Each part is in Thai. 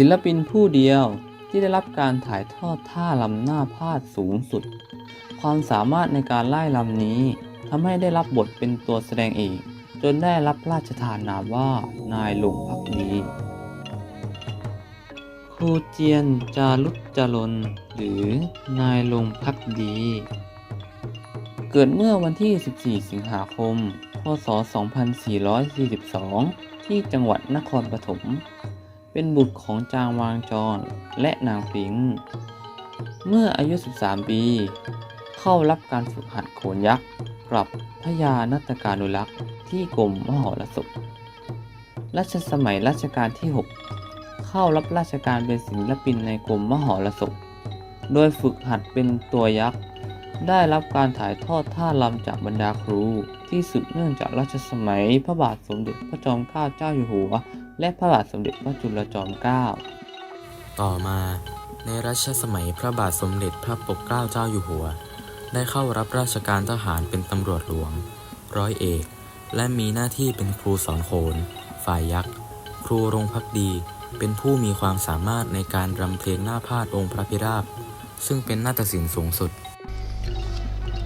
ศิลปินผู้เดียวที่ได้รับการถ่ายทอดท่าลำหน้าพาดสูงสุด ความสามารถในการไล่ลำนี้ทำให้ได้รับบทเป็นตัวแสดงเอกจนได้รับราชทานนามว่านายหลวงพักดีครูเจียนจารุจรนหรือนายลงพักดี เกิดเมื่อวันที่ 14 สิงหาคม พศ 2442 ที่จังหวัดนครปฐม เป็นบุตรของจางวางจรและนางปิง เมื่ออายุ 13 ปี เข้ารับการฝึกหัดโขนยักษ์กับพญานัตการุลักษ์ที่กรมมหรสพรัชสมัยรัชกาลที่ 6 เข้ารับราชการเป็นศิลปินในกรมมหรสพโดยฝึกหัดเป็นตัวยักษ์ ได้รับการถ่ายทอดท่ารำจากบรรดาครู ที่สืบเนื่องจากรัชสมัยพระบาทสมเด็จพระจอมเกล้าเจ้าอยู่หัว และพระบาทสมเด็จพระจุลจอมเกล้า ต่อมาในรัชสมัยพระบาทสมเด็จพระปกเกล้าเจ้าอยู่หัว ได้เข้ารับราชการทหารเป็นตำรวจหลวง ร้อยเอก และมีหน้าที่เป็นครูสอนโขน ฝ่ายยักษ์ ครูรงพักดี เป็นผู้มีความสามารถในการรำเพลงหน้าพาดองค์พระพิราบ ซึ่งเป็นนาฏศิลป์สูงสุด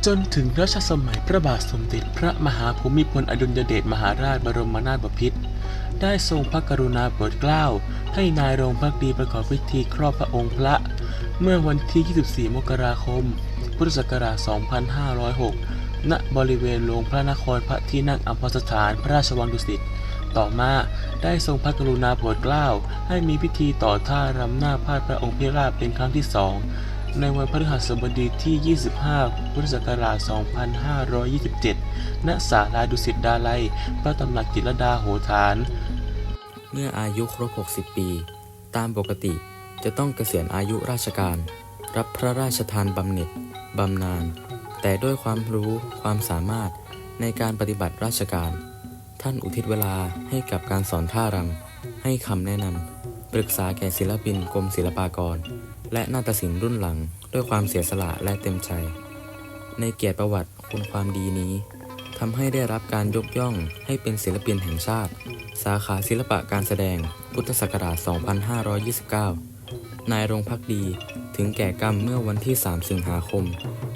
จนถึงรัชสมัยพระบาทสมเด็จพระมหาภูมิพลอดุลยเดชมหาราชบรมนาถบพิตร ได้ทรงพระกรุณาโปรดเกล้า ให้นายรงพักดีประกอบพิธีครอบพระองค์พระ เมื่อวันที่ 24 มกราคม พุทธศักราช 2506 ณ บริเวณโรงพระนครพระที่นั่งอัมพรสถานพระราชวังดุสิต ต่อมาได้ทรงพระกรุณาโปรดเกล้า ให้มีพิธีต่อท่ารำหน้าพาดพระองค์พิราบเป็นครั้งที่สอง ในวันพฤหัสบดีที่ 25 พุทธศักราช 2527 ณ ศาลาดุสิตดาลัย พระตำหนักจิตรดาโหฐาน เมื่ออายุครบ 60 ปี ตามปกติจะต้องเกษียณอายุราชการ รับพระราชทานบำเหน็จบำนาญ แต่ด้วยความรู้ความสามารถในการปฏิบัติราชการ ท่านอุทิศเวลาให้กับการสอนท่ารำให้คำแนะนำ ปรึกษาแก่ศิลปินกรมศิลปากร และนาฏศิลป์รุ่นหลังด้วยความเสียสละและเต็มใจ ในเกียรติประวัติคุณความดีนี้ทำให้ได้รับการยกย่องให้เป็นศิลปินแห่งชาติ สาขาศิลปะการแสดง พุทธศักราช 2529 นายรงพักดีถึงแก่กรรมเมื่อวันที่ 3 สิงหาคม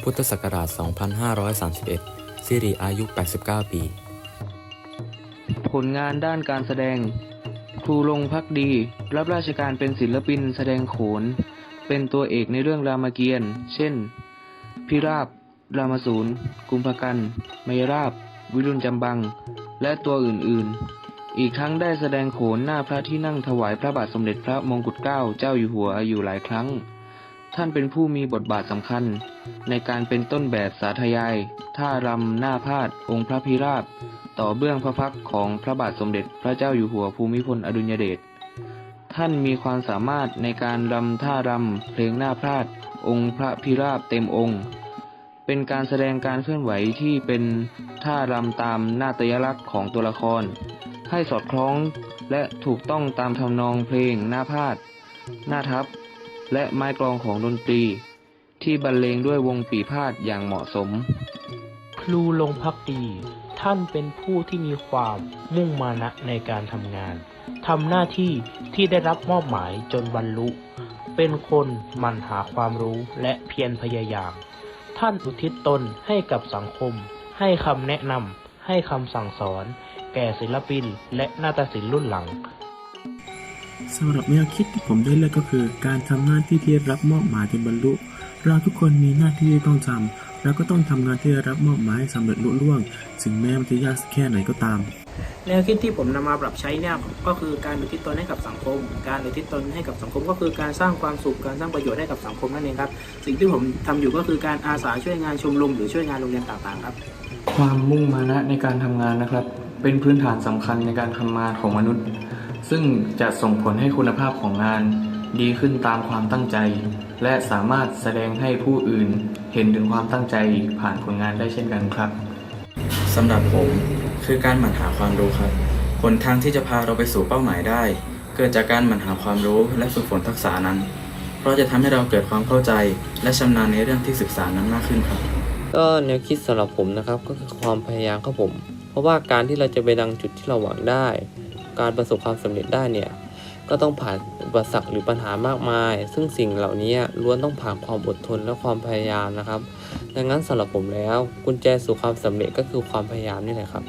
พุทธศักราช 2531 สิริอายุ 89 ปี ผลงานด้านการแสดง ครูลงพักดี รับราชการเป็นศิลปินแสดงโขน เป็นตัวเอกในเรื่องรามเกียรติ์ เช่น พิราบ รามสูรกุมภกันมยราบ วิรุณจำบัง และตัวอื่นๆ อีกทั้งได้แสดงโขนหน้าพระที่นั่งถวายพระบาทสมเด็จพระมงกุฎเกล้าเจ้าอยู่หัวอยู่หลายครั้ง ท่านเป็นผู้มีบทบาทสำคัญ ในการเป็นต้นแบบสาธยาย ท่ารำหน้าพาดองค์พระพิราบ ต่อเบื้องพระพักของพระบาทสมเด็จพระเจ้าอยู่หัวภูมิพลอดุลยเดช ท่านมีความสามารถในการรำท่ารำเพลงหน้าพาดองค์พระพิราบเต็มองค์ เป็นการแสดงการเคลื่อนไหวที่เป็นท่ารำตามนาฏยลักษณ์ของตัวละคร ให้สอดคล้องและถูกต้องตามทำนองเพลงหน้าพาดหน้าทับ และไม้กลองของดนตรี ที่บรรเลงด้วยวงปีพาดอย่างเหมาะสม ครูลงพักดี ท่านเป็นผู้ที่มีความมุ่งมานะในการทำงาน ทำหน้าที่ที่ได้รับมอบหมายจนบรรลุ เป็นคนมั่นหาความรู้และเพียรพยายาม ท่านอุทิศตนให้กับสังคม ให้คำแนะนำให้คำสั่งสอน แก่ศิลปิน และนาฏศิลป์รุ่นหลังสำหรับแนวคิดที่ผมได้เลือกก็คือ การทำหน้าที่ที่ได้รับมอบหมายจนบรรลุ เราทุกคนมีหน้าที่ที่ต้องทำแล้วก็ต้องทำงานที่ได้รับมอบหมายให้สำเร็จลุล่วงถึงแม้มันจะยากแค่ไหนก็ตาม แนวคิดที่ผมนำมาปรับใช้เนี่ยก็คือการอุทิศตนให้กับสังคม การอุทิศตนให้กับสังคม ก็คือการสร้างความสุขการสร้างประโยชน์ให้กับสังคมนั่นเองครับ สิ่งที่ผมทำอยู่ก็คือการอาสาช่วยงานชมรมหรือช่วยงานโรงเรียนต่างๆครับ ความมุ่งมานะในการทำงานนะครับ เป็นพื้นฐานสำคัญในการทำงานของมนุษย์ ซึ่งจะส่งผลให้คุณภาพของงาน ดีขึ้นตามความตั้งใจ และสามารถแสดงให้ผู้อื่น เห็นถึงความตั้งใจผ่านผลงานได้เช่นกันครับสำหรับผม คือการหมั่นหาความรู้ครับหนทางที่จะพาเราไปสู่เป้าหมายได้ เกิดจากการหมั่นหาความรู้และฝึกฝนทักษะนั้น เพราะจะทำให้เราเกิดความเข้าใจ และชำนาญในเรื่องที่ศึกษานั้นมากขึ้นครับ ก็แนวคิดสำหรับผมนะครับก็คือความพยายามครับผม เพราะว่าการที่เราจะไปดังจุดที่เราหวังได้ การประสบความสำเร็จได้เนี่ยก็ต้องผ่านอุปสรรคหรือปัญหามากมาย ซึ่งสิ่งเหล่านี้ล้วนต้องผ่านความอดทนและความพยายามนะครับ ดังนั้นสำหรับผมแล้ว กุญแจสู่ความสำเร็จก็คือความพยายามนี่แหละครับ